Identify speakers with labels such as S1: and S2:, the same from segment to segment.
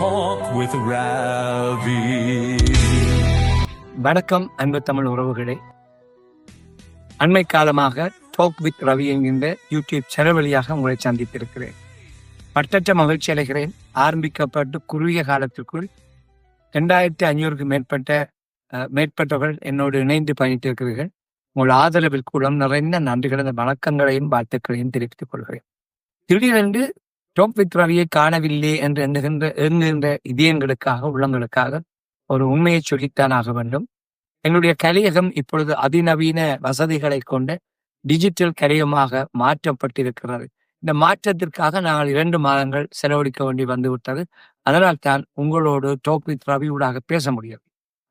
S1: Talk with Ravi.
S2: வணக்கம் அன்பு தமிழ் உறவுகளே. அண்மை காலமாக டாக் வித் ரவி என்கின்ற யூடியூப் சேனல் வழியாக உங்களை சந்தித்திருக்கிறேன். பட்டற்ற மகிழ்ச்சி அடைகிறேன். ஆரம்பிக்கப்பட்டு குறுகிய காலத்திற்குள் ரெண்டாயிரத்தி ஐநூறுக்கு மேற்பட்ட மேற்பட்டவர்கள் என்னோடு இணைந்து பயணித்திருக்கிறீர்கள். உங்கள் ஆதரவில் கூடம் நிறைந்த நன்றிகளது வணக்கங்களையும் வாழ்த்துக்களையும் தெரிவித்துக் கொள்கிறேன். திடீரென்று டோப் விக்ரவியை காணவில்லை என்று எண்ணுகின்ற எண்ணுகின்ற இதயங்களுக்காக உள்ளங்களுக்காக ஒரு உண்மையை சொல்லித்தான் ஆக வேண்டும். எங்களுடைய கலையகம் இப்பொழுது அதிநவீன வசதிகளை கொண்ட டிஜிட்டல் கலையமாக மாற்றப்பட்டிருக்கிறது. இந்த மாற்றத்திற்காக நாங்கள் இரண்டு மாதங்கள் செலவழிக்க வேண்டி வந்துவிட்டது. அதனால் தான் உங்களோடு டோப் வித் ஊடாக பேச முடியும்.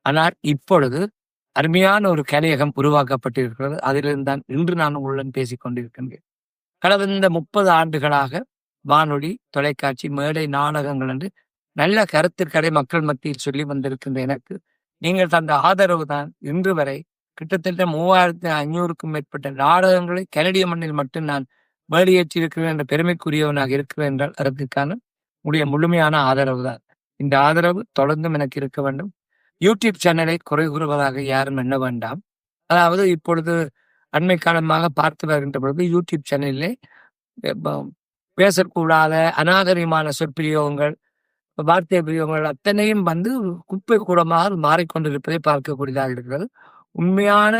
S2: ஆனால் இப்பொழுது அருமையான ஒரு கலையகம் உருவாக்கப்பட்டிருக்கிறது. அதிலிருந்து தான் இன்று நான் உங்களுடன் பேசிக் கொண்டிருக்கின்றேன். கடந்த முப்பது ஆண்டுகளாக வானொலி தொலைக்காட்சி மேடை நாடகங்கள் என்று நல்ல கருத்துக்களை மக்கள் மத்தியில் சொல்லி வந்திருக்கின்ற எனக்கு. நீங்கள் தந்த ஆதரவு தான் இன்று வரை கிட்டத்தட்ட மூவாயிரத்தி ஐநூறுக்கும் மேற்பட்ட நாடகங்களை கனடிய மண்ணில் மட்டும் நான் வெளியேற்றியிருக்கிறேன் என்ற பெருமைக்குரியவனாக இருக்கிறேன் என்றால் அதற்கான உடைய முழுமையான ஆதரவு தான். இந்த ஆதரவு தொடர்ந்தும் எனக்கு இருக்க வேண்டும். யூடியூப் சேனலை குறை கூறுவதாக யாரும் எண்ண வேண்டாம். அதாவது இப்பொழுது அண்மை காலமாக பார்த்து வருகின்ற பொழுது யூடியூப் சேனலிலே பேசக்கூடாத அநாகரிகமான சொற்பிரயோகங்கள் வார்த்தை பிரியோகங்கள் அத்தனையும் வந்து குப்பை கூடமாக மாறிக்கொண்டிருப்பதை பார்க்கக்கூடியதாக இருக்கிறது. உண்மையான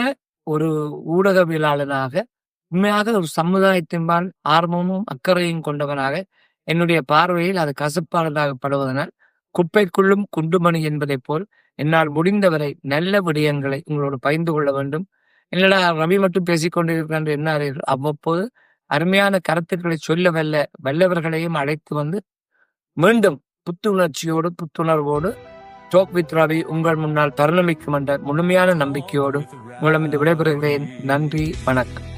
S2: ஒரு ஊடகவியலாளனாக உண்மையாக ஒரு சமுதாயத்தின்பால் ஆர்வமும் அக்கறையும் கொண்டவனாக என்னுடைய பார்வையில் அது கசப்பானதாகப்படுவதனால் குப்பைக்குள்ளும் குண்டுமணி என்பதைப் போல் என்னால் முடிந்தவரை நல்ல விடயங்களை உங்களோடு பகிர்ந்து கொள்ள வேண்டும். என்னடா ரவி மட்டும் பேசிக் கொண்டிருக்கிறான் என்ன அவ்வப்போது அருமையான கருத்துக்களை சொல்ல வல்ல வல்லவர்களையும் அழைத்து வந்து மீண்டும் புத்துணர்ச்சியோடு புத்துணர்வோடு டோக் வித் ரவி உங்கள் முன்னால் பரிணமிக்கும் என்ற முழுமையான நம்பிக்கையோடு மூலம் இந்த விடைபெறுகிறேன். நன்றி வணக்கம்.